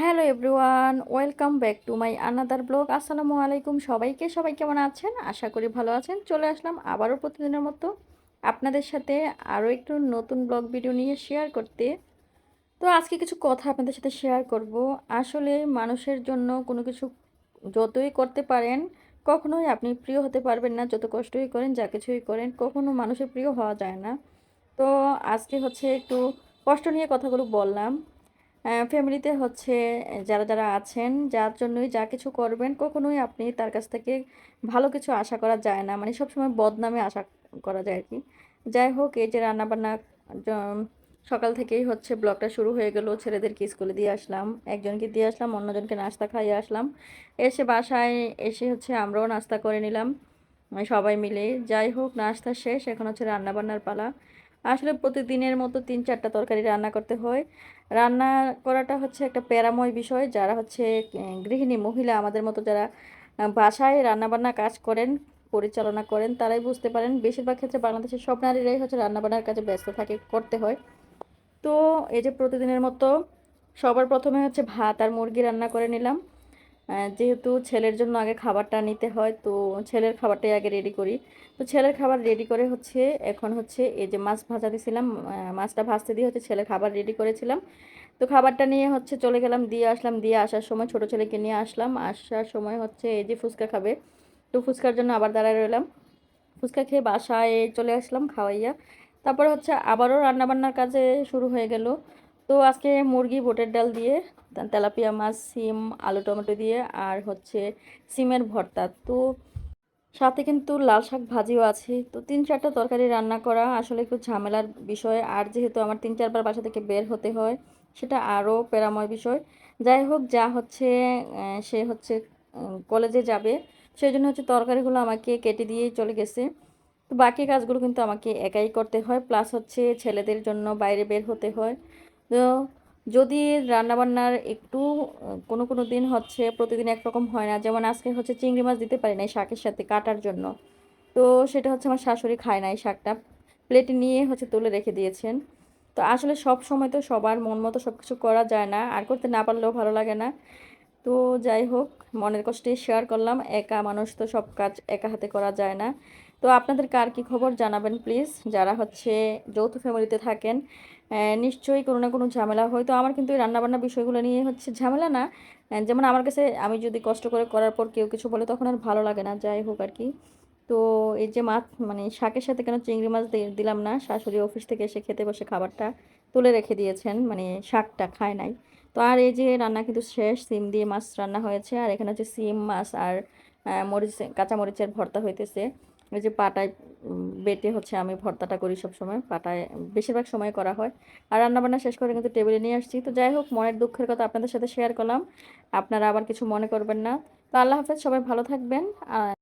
Hello everyone, welcome back to my another blog. আসসালামু আলাইকুম সবাইকে। সবাই কেমন আছেন? আশা করি ভালো আছেন। চলে আসলাম আবারও প্রতিদিনের মতো আপনাদের সাথে আরও একটু নতুন ব্লগ ভিডিও নিয়ে শেয়ার করতে। তো আজকে কিছু কথা আপনাদের সাথে শেয়ার করব। আসলে মানুষের জন্য কোনো কিছু যতই করতে পারেন, কখনোই আপনি প্রিয় হতে পারবেন না। যত কষ্টই করেন, যা কিছুই করেন, কখনো মানুষের প্রিয় হওয়া যায় না। তো আজকে হচ্ছে একটু কষ্ট নিয়ে কথাগুলো বললাম। ফ্যামিলিতে হচ্ছে যারা যারা আছেন, যার জন্যই যা কিছু করবেন, কখনোই আপনি তার কাছ থেকে ভালো কিছু আশা করা যায় না। মানে সবসময় বদনামে আশা করা যায় আর কি যাই হোক, এই যে রান্নাবান্না সকাল থেকেই হচ্ছে ব্লগটা শুরু হয়ে গেল। ছেলেদেরকে স্কুলে দিয়ে আসলাম, একজনকে দিয়ে আসলাম, অন্যজনকে নাস্তা খাইয়ে আসলাম। এসে বাসায় এসে হচ্ছে আমরাও নাস্তা করে নিলাম, সবাই মিলে। যাই হোক, নাস্তা শেষ, এখন হচ্ছে রান্নাবান্নার পালা। আসলে প্রতিদিনের মতো তিন, চারটা তরকারি রান্না করতে হয়। রান্না করাটা হচ্ছে একটা প্যারাময় বিষয়। যারা হচ্ছে গৃহিণী, মহিলা আমাদের মতো যারা বাসায় রান্নাবান্না কাজ করেন, পরিচালনা করেন, তারাই বুঝতে পারেন বেশিরভাগ ক্ষেত্রে বাংলাদেশের সব নারীরাই হচ্ছে রান্নাবান্নার কাজে ব্যস্ত থাকে, করতে হয়। তো এই যে প্রতিদিনের মতো সবার প্রথমে হচ্ছে ভাত আর মুরগি রান্না করে নিলাম। যেহেতু ছেলের জন্য আগে খাবারটা নিতে হয়, তো ছেলের খাবারটাই আগে রেডি করি। তো ছেলের খাবার রেডি করে হচ্ছে, এখন হচ্ছে এই যে মাছ ভাজা দিয়েছিলাম মাছটা ভাজতে দিয়ে হচ্ছে ছেলের খাবার রেডি করেছিলাম। তো খাবারটা নিয়ে হচ্ছে চলে গেলাম, দিয়ে আসলাম, দিয়ে আসার সময় ছোট ছেলেকে নিয়ে আসলাম। আসার সময় হচ্ছে এই যে ফুচকা খাবে, তো ফুচকার জন্য আবার দাঁড়ায় রইলাম। ফুচকা খেয়ে বাসায় চলে আসলাম খাওয়াইয়া। তারপরে হচ্ছে আবারও রান্নাবান্নার কাজে শুরু হয়ে গেল। তো আজকে মুরগি, বুটের ডাল দিয়ে তেলাপিয়া মাছ, সিম, আলু, টমেটো দিয়ে, আর হচ্ছে সিমের ভর্তা। তো সাথে কিন্তু লাল শাক ভাজিও আছে। তো তিন চারটা তরকারি রান্না করা আসলে একটু ঝামেলার বিষয়। আর যেহেতু আমার তিন চারবার বাসা থেকে বের হতে হয়, সেটা আরও পেরাময় বিষয়। যাই হোক, যা হচ্ছে সে হচ্ছে কলেজে যাবে। সেই জন্য হচ্ছে তরকারিগুলো আমাকে কেটে দিয়েই চলে গেছে। তো বাকি কাজগুলো কিন্তু আমাকে একাই করতে হয়। প্লাস হচ্ছে ছেলেদের জন্য বাইরে বের হতে হয়। তো যদি রান্নাবান্নার একটু কোনো কোনো দিন হচ্ছে প্রতিদিন একরকম হয় না, যেমন আজকে হচ্ছে চিংড়ি মাছ দিতে পারি না এই শাকের সাথে কাটার জন্য, তো সেটা হচ্ছে আমার শাশুড়ি খায় না এই শাকটা, প্লেটে নিয়ে হচ্ছে তুলে রেখে দিয়েছেন। তো আসলে সব সময় তো সবার মন মতো সব কিছু করা যায় না, আর করতে না পারলেও ভালো লাগে না। তো যাই হোক, মনের কষ্টে শেয়ার করলাম, একা মানুষ তো সব কাজ একা হাতে করা যায় না। তো আপনাদের কার কি খবর জানাবেন প্লিজ যারা হচ্ছে যৌথ ফ্যামিলিতে থাকেন নিশ্চয়ই কোনো না কোনো ঝামেলা হয়। তো আমার কিন্তু এই রান্নাবান্না বিষয়গুলো নিয়ে হচ্ছে ঝামেলা না। যেমন আমার কাছে আমি যদি কষ্ট করে করার পর কেউ কিছু বলে, তখন আর ভালো লাগে না, যাই হোক আর কি। তো এই যে মাছ মানে শাকের সাথে কেন চিংড়ি মাছ দিলাম না? শাশুড়ি অফিস থেকে এসে খেতে বসে খাবারটা তুলে রেখে দিয়েছেন মানে শাকটা খায় নাই। তো আর এই যে রান্না কিন্তু শেষ, সিম দিয়ে মাছ রান্না হয়েছে। আর এখানে হচ্ছে সিম, মাছ আর মরিচ কাঁচা মরিচের ভর্তা হইতেছে। এই যে পাটায় বেটে হচ্ছে আমি ভর্তাটা করি সব সময় পাটায় বেশিরভাগ সময় করা হয়। আর রান্নাবান্না শেষ করে কিন্তু টেবিলে নিয়ে আসছি। তো যাই হোক, মনের দুঃখের কথা আপনাদের সাথে শেয়ার করলাম। আপনারা আবার কিছু মনে করবেন না। তো আল্লাহ হাফেজ, সবাই ভালো থাকবেন। আর